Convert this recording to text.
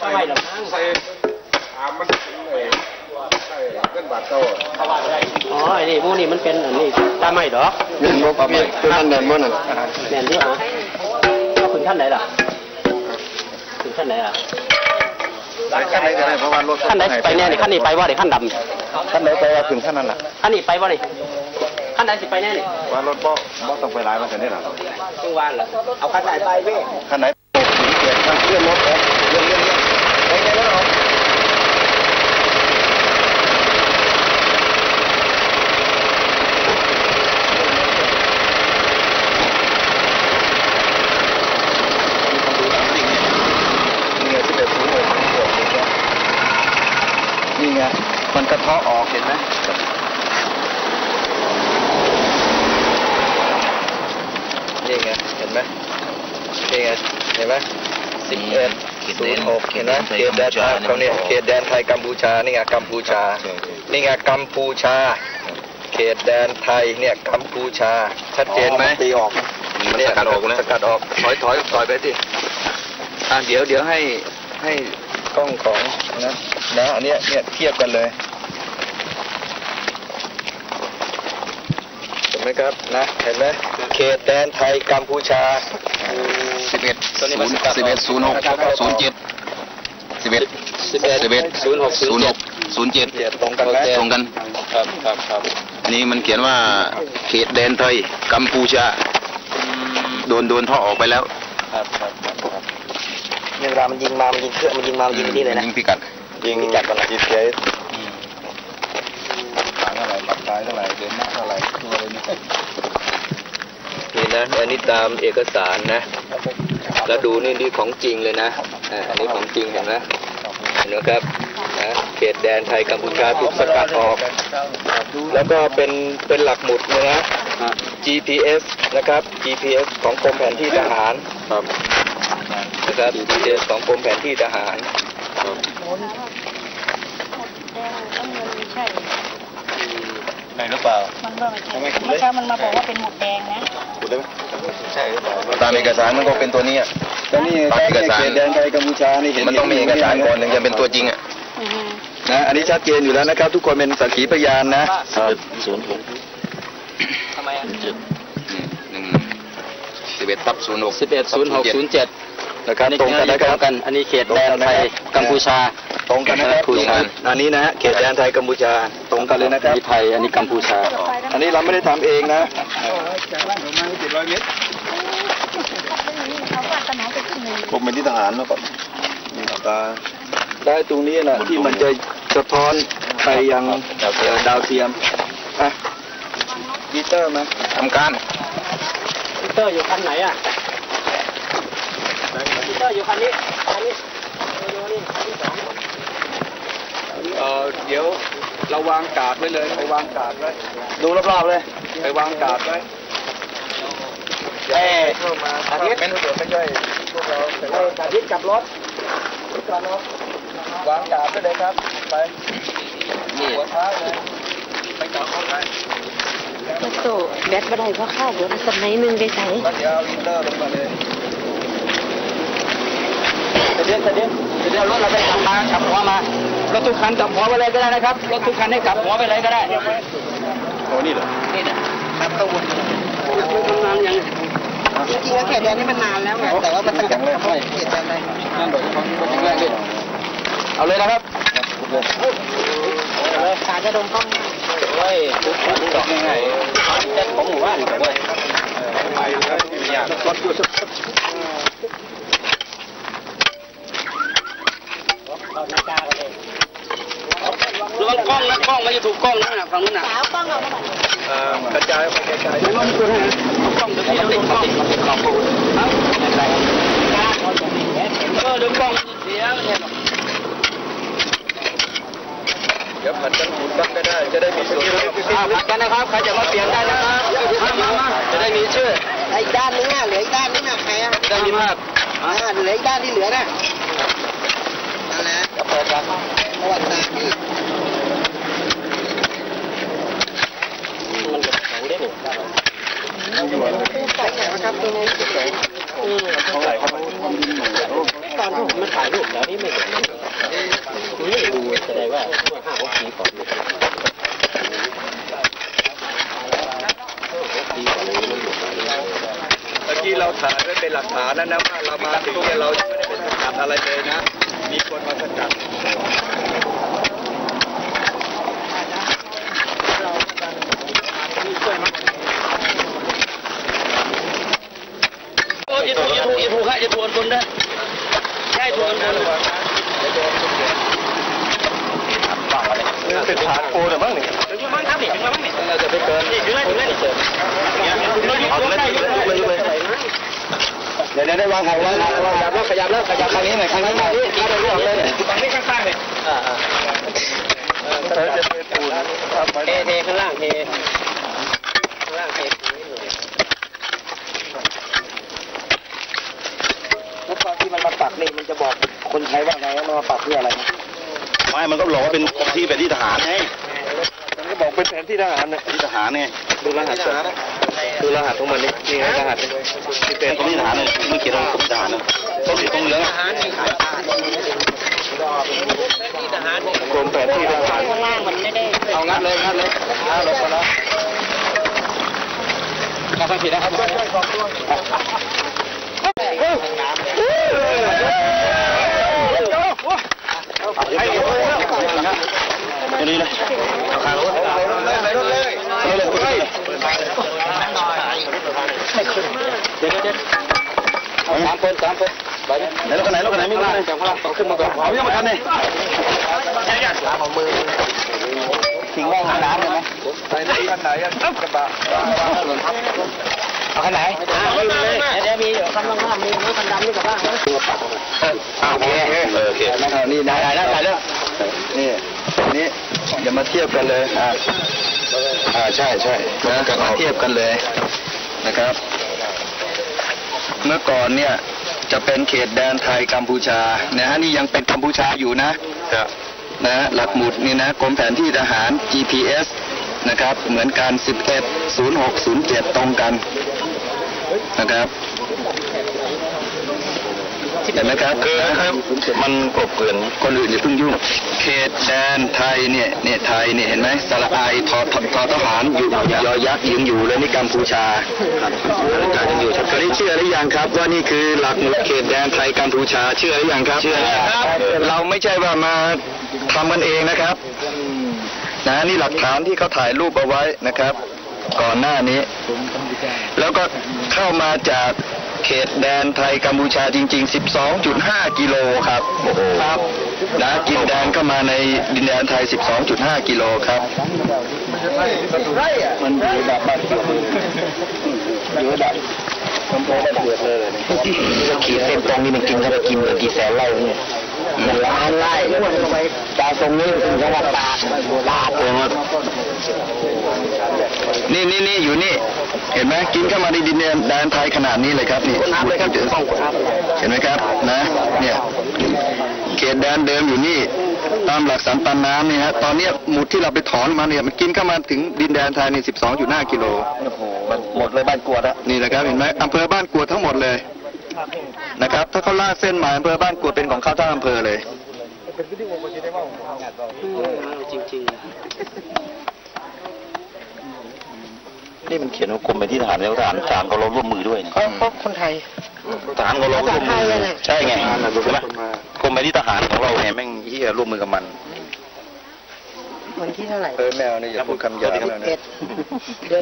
ทำไมล่ะใส่ถามมันถึงเลยใส่เงินบาทเก่าอ๋อไอ้นี่หมูนี่มันเป็นอันนี้ตาไม่ดอกเงินบ่มีตัวนั้นแน่นบ่นั่นแม่นที่เหรอเอาขึ้นขั้นไหนล่ะขึ้นขั้นไหนล่ะขั้นไหนก็ได้เพราะว่ารถขั้นไหนไปแน่นี่ขั้นนี้ไปว่าเดี๋ยวขั้นดำขั้นไหนไปว่าถึงขั้นนั้นล่ะขั้นนี้ไปว่านี่ขั้นไหนสิไปแน่นี่ว่ารถบ่บ่ต้องไปหลายมาแค่นี้ล่ะจังหวานเหรอเอาขั้นไหนไปเว้ยขั้นไหนเกียรขั้นเลื่อนรถครับเลื่อนเลื่อนไปไงแล้วเนาะ นี่ไงที่แบบสูงเลย นี่ไงมันกระเทาะออกเห็นไหมนี่ไงเห็นไหมนี่ไงเห็นไหมสิบเอ็ดศูนย์หกเห็นไหมเขตแดนไทยเขาเนี่ยเขตแดนไทยกัมพูชานี่ไงกัมพูชานี่ไงกัมพูชา เขตแดนไทยเนี่ยกัมพูชา ชัดเจนไหมตีออกมันสกัดออกแล้วสกัดออกถอยถอยถอยไปสิอ่าเดี๋ยวเดี๋ยวให้ให้ กล้องของนะนะอันเนี้ยเนี่ยเทียบกันเลยเห็นไหมครับนะเห็นไหมเขตแดนไทยกัมพูชาสิบเอ็ดศูนย์สิบเอ็ดศูนย์หกศูนย์เจ็ดสิบเอ็ดสิบเอ็ดสิบเอ็ดศูนย์หกศูนย์หกศูนย์เจ็ดตรงกันไหมตรงกันครับครับครับอันนี้มันเขียนว่าเขตแดนไทยกัมพูชา โดนโดนท่อออกไปแล้วครับครับ ครับครับเวลามันยิงมา มันยิงเครื่องมันยิงมา มันยิงที่เลยนะ ยิงพิกัด ยิงจัดกันจีพีเอสหลังอะไรปักซ้ายเท่าไหร่เดินหน้าเท่าไหร่ตัวเลยนี่นี่นะ อันนี้ตามเอกสารนะ แล้วดูนี่นี่ของจริงเลยนะ อ่า อันนี้ของจริงเห็นไหมเห็นไหมครับนะเขตแดนไทยกัมพูชาถูกสกัดออก แล้วก็เป็นเป็นหลักหมุดเลยนะ GPS นะครับ GPS ของกรมแผนที่ทหารครับ นะครับ GPS ของกรมแผนที่ทหารแดงน้ำเงินไม่ใช่ไหนหรือเปล่า มันว่าไม่ใช่เมื่อเช้ามันมาบอกว่าเป็นหมุดแดงนะพูดได้ไหมใช่หรือเปล่าตามเอกสารมันก็เป็นตัวนี้อะแต่นี่ตามเอกสารเขตแดนไทยกัมพูชานี่เห็นมันต้องมีเอกสารก่อนถึงจะเป็นตัวจริงอะอือฮึนะอันนี้ชัดเจนอยู่แล้วนะครับ ทุกคนเป็นสักขีพยานนะศูนย์หกทำไมอะหนึ่งสิบเอ็ดทับศูนย์หกสิบเอ็ดศูนย์หกศูนย์เจ็ด นะครับตรงกันนะครับกัน อันนี้เขตแดนไทยกัมพูชา ตรงกันนะครับกัมพูชาอันนี้นะฮะเขตแดนไทยกัมพูชา ตรงกันเลยนะครับนี่ไทย อันนี้กัมพูชา อันนี้เราไม่ได้ทำเองนะเขาว่าตะไหนจะขึ้นหนึ่งผมเป็นที่ทหารมาก่อนนี่ตาได้ตรงนี้นะที่มันจะสะท้อนไปยังเอ่อดาวเทียมอะดีเตอร์มาทำการพีเตอร์อยู่คันไหนอะพี เตอร์อยู่คันนี้คันนี้อยู่นี่คันที่สองเออเดี๋ยวเราวางกาดไว้เลยไปวางกาดไว้ดูรอบๆเลยไปวางกาดไว้เอ้ยเข้ามาอาทิตย์ไม่ใช่พวกเราแต่ว่าสาธิตกับรถวางกาดไว้เลยครับไปนี่หัวท้ายเลยไปกลับเข้าไปรถตู้แบตบ่ได้เพราะข้าวเดี๋ยวมันสมัยหนึ่งได้ใส่แล้วเดี๋ยวเอาอินเตอร์ลงมาเลย เดี๋ยวเดี๋ยวเดี๋ยวเดี๋ยวรถเราไปขับมากลับหัวมารถทุกคันกลับหัวไปเลยก็ได้นะครับรถทุกคันให้กลับหัวไปเลยก็ได้โอ้นี่เหรอนี่นะครับตัววนทำงานยังจริงๆแล้วเขตแดนนี่มันนานแล้วไงแต่ว่ามันตั้งแต่เขตแดนไหนนั่นเลยของของแรกดิเอาเลยนะครับขาจะดมกล้องเฮ้ยทุกคนดอกง่ายๆแต่ของหมู่บ้านนี่เว้ยไปเลยอยากกดอยู่สัก ระ วังกล้องนะกล้องมันจะถูกกล้องนั่นน่ะฝั่งนู้นน่ะสากล้องเราไม่ได้เอ่อกระจายไปกระจายไม่ต้องตัวให้นะกล้องเดี๋ยวพี่เราติดกล้องครับเออเดี๋ยวกล้องมันเสียไม่ใช่หรอกเดี๋ยวผัดกันหมุนกันก็ได้ จะได้มีส่วนร่วมผัดกันนะครับ ใครจะมาเปลี่ยนได้นะครับมามาจะได้มีชื่อไอ้ด้านนึงอะเหลืออีกด้านนึงอะใครอะจะได้มาพอ่าเหลืออีกด้านที่เหลือน่ะนั่นแหละกับเปิดกันประวัติศาสตร์ที่ มันจะแข็งได้หนิใช่ไหมครับตรงนี้ตอนที่ผมมาถ่ายรูปแล้วนี่ไม่เห็นนี่ดูแสดงว่าห้าหกปีก่อนเมื่อกี้เราถ่ายไว้เป็นหลักฐานแล้วนะว่าเรามาถึงเนี่ยเราไม่ได้เป็นสกัดอะไรเลยนะ มีคนมาสกัด อ้ยถูกอย่าถูกอย่าถูกฮะจะทวนคนนะใช่ทวนคนเป็นฐานโอหรือมั้งนี่ถึงมั้งครับนี่ถึงมั้งนี่เราจะไปเกินนี่ถึงแล้วถึงแล้วเอาเลยได้เลยเลยเดี๋ยวได้วางของวางวขยับแล้วขยับแล้วขยับทางนี้หน่อยทางนี้หน่อยที่เราเรื่องเลยฝั่งนี้ข้างๆเลยออจะเป็นปูนครับเทเทข้างล่างเทข้างล่างเท แล้ว ตอนที่มันมาปักนี่มันจะบอกคนไทยว่าไงว่ามันมาปักเพื่ออะไรนะไม่มันก็บอกว่าเป็นที่เป็นที่ทหารไงมันก็บอกเป็นแผนที่ทหารนะที่ทหารไงดูรหัสก่อนดูรหัสของมันนี่นี่ไงรหัสที่เป็นตรงที่ทหารเลยไม่เขียนว่ากรมทหารนะต้นสีตรงเหลืองทหารนี่ขายทหารที่ทหารกรมแผนที่ทหารข้างล่างมันไม่ได้เอางัดเลยงัดเลยเอาลงมาแล้วมาฟังผิดนะครับอันนี้เลยเอาคางรถเลยรถเลยเอาเลยเดี๋ยวเดี๋ยวสามคนสามคนไปไหนรถกันไหนรถกันไหนไม่รู้เลยจับพลังต้องขึ้นมาก่อนเอายังมาทันเลยทิ้งว่างน้ำเลยไหมไปไหนกันไหนอะกระบะ เอาคันไหนเดี๋ยวมีอยู่คันล่างๆมีรถคันดำนี่กับบ้างอ้าวโอเคเออโอเคเอานี่ได้ได้ได้แล้วนี่นี่อย่ามาเทียบกันเลยอ่าอ่าใช่ใช่นะมาเทียบกันเลยนะครับ เมื่อก่อนเนี่ยจะเป็นเขตแดนไทยกัมพูชานะฮะนี่ยังเป็นกัมพูชาอยู่นะครับนะหลักหมุดนี่นะกรมแผนที่ทหาร GPS นะครับ เหมือนกัน 11 0607 ตรงกัน นะครับเห็นไหมครับคือมันกลบเกลื่อนคนอื่นอย่าเพิ่งยุ่งเขตแดนไทยเนี่ยเนี่ยไทยเนี่ยเห็นไหมสระไอทอทอทอทหารอยู่ยอยักษ์ยังอยู่เลยนี่กัมพูชาการยังอยู่ตอนนี้เชื่อหรือยังครับ ว่านี่คือหลักหมุดเขตแดนไทยกัมพูชาเชื่อหรือยังครับ เชื่อครับ เราไม่ใช่ว่ามาทำกันเองนะครับนะนี่หลักฐานที่เขาถ่ายรูปเอาไว้นะครับ ก่อนหน้านี้ แล้วก็เข้ามาจากเขตแดนไทยกัมพูชาจริง ๆ 12.5 กิโลครับครับนะกินแดนเข้ามาในดินแดนไทย 12.5 กิโลครับมันอยู่ระดับบ้านเกิดอยู่ระดับอำเภอบ้านเกิดเลยนี่ก็ขีดเส้นตรงนี้มันกินเข้าไปกินเหมือนกี่แสนไร่เนี่ย มันล้านไร่จากตรงนี้ถึงจังหวัดตากตากเลยนี่นี่นี่อยู่นี่ เห็นไหมกินเข้ามาในดินแดนไทยขนาดนี้เลยครับนี่เห็นไหมครับนะ เนี่ยเขตแดนเดิมอยู่นี่ ตามหลักสันปันน้ำนี่ฮะตอนเนี้ยหมุดที่เราไปถอนมาเนี่ยมันกินเข้ามาถึงดินแดนไทยนี่12.5 กิโลโอ้โหมันหมดเลยบ้านกวดอะนี่นะครับเห็นไหมอำเภอบ้านกวดทั้งหมดเลย นะครับ ถ้าเขาลากเส้นมาอำเภอบ้านกรวดเป็นของเขาทั้งอำเภอเลยนี่มันเขียนว่ากรมไปที่ทหารแล้วทหารทหารเขาเราร่วมมือด้วยนะเพราะคนไทยทหารของเราร่วมมือภาษาไทยอะน่ะใช่ไงใช่ไหมกรมไปที่ทหารของเราเนี่ยแม่งเฮียร่วมมือกับมันวันที่เท่าไหร่เออแมวนี่อย่าพูดคำหยาบเอ็ดเดือน